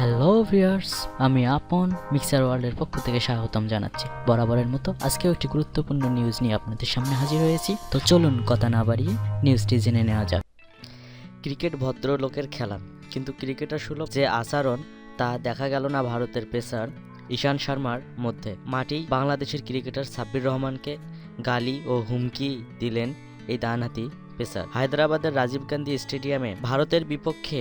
Hello viewers আমি আপন mixer ওয়ার্ল্ডের পক্ষ থেকে স্বাগতম জানাচ্ছি। বরাবরের মতো আজকেও একটি গুরুত্বপূর্ণ নিউজ নিয়ে আপনাদের সামনে হাজির হয়েছি। তো চলুন কথা না বাড়িয়ে নিউজটি জেনে নেওয়া যাক। ক্রিকেট ভদ্রলোকের খেলা। কিন্তু ক্রিকেটার সুলভ যে আচরণ, তা দেখা গেল না ভারতের পেসার ঈশান শর্মার মধ্যে। মাটি বাংলাদেশের ক্রিকেটার সাব্বির রহমানকে গালি ও হুমকি দিলেন এই ডানহাতি পেসার। হায়দ্রাবাদের রাজীব গান্ধী স্টেডিয়ামে ভারতের বিপক্ষে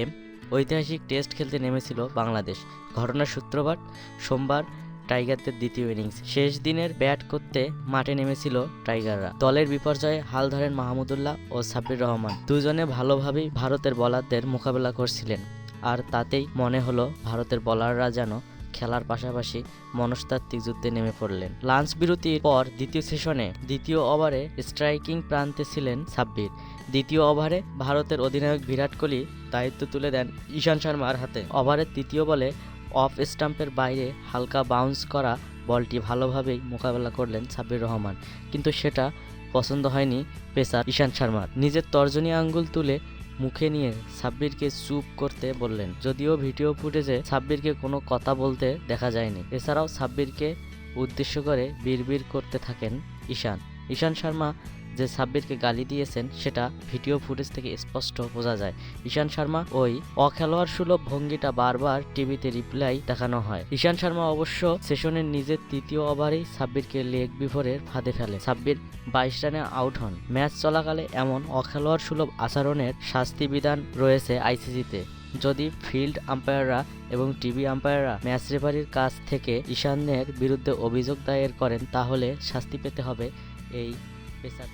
ঐতিহাসিক টেস্ট খেলতে নেমেছিল বাংলাদেশ। ঘটনার সূত্রপাত, সোমবার টাইগারদের দ্বিতীয় ইনিংস। শেষ দিনের ব্যাট করতে মাঠে নেমেছিল টাইগাররা। দলের বিপর্যয়ে হাল ধরেন মাহমুদুল্লাহ ও সাব্বির রহমান। দুজনে ভালোভাবেই ভারতের বলারদের মোকাবেলা করছিলেন। আর তাতেই মনে হলো ভারতের বলাররা যেন খেলার পাশাপাশি মনস্তাত্ত্বিক যুদ্ধে নেমে পড়লেন। লাঞ্চ বিরতির পর দ্বিতীয় সেশনে দ্বিতীয় ওভারে স্ট্রাইকিং প্রান্তে ছিলেন সাব্বির। দ্বিতীয় ওভারে ভারতের অধিনায়ক বিরাট কোহলি দায়িত্ব তুলে দেন ঈশান শর্মার হাতে। ওভারের তৃতীয় বলে অফ স্টাম্পের বাইরে হালকা বাউন্স করা বলটি ভালোভাবেই মোকাবেলা করলেন সাব্বির রহমান। কিন্তু সেটা পছন্দ হয়নি পেসার ঈশান শর্মার। নিজের তর্জনী আঙ্গুল তুলে মুখে নিয়ে সাব্বিরকে চুপ করতে বললেন। যদিও ভিডিও ফুটেজে সাব্বিরকে কোনো কথা বলতে দেখা যায়নি। এছাড়াও সাব্বিরকে উদ্দেশ্য করে বিড়বিড় করতে থাকেন ঈশান। ঈশান শর্মা যে সাব্বিরকে গালি দিয়েছেন, সেটা ভিডিও ফুটেজ থেকে স্পষ্ট বোঝা যায়। ঈশান শর্মা ওই অখেলোয়াড় সুলভ ভঙ্গিটা বারবার টিভিতে রিপ্লাই দেখানো হয়। ঈশান শর্মা অবশ্য সেশনের নিজের তৃতীয় ওভারেই সাব্বিরকে লেগ বিফোরের ফাঁদে ফেলে। সাব্বির বাইশ রানে আউট হন। ম্যাচ চলাকালে এমন অখেলোয়াড় সুলভ আচরণের শাস্তি বিধান রয়েছে আইসিসিতে। যদি ফিল্ড আম্পায়াররা এবং টিভি আম্পায়াররা ম্যাচ রেফারির কাছ থেকে ঈশানের বিরুদ্ধে অভিযোগ দায়ের করেন, তাহলে শাস্তি পেতে হবে এই পেসার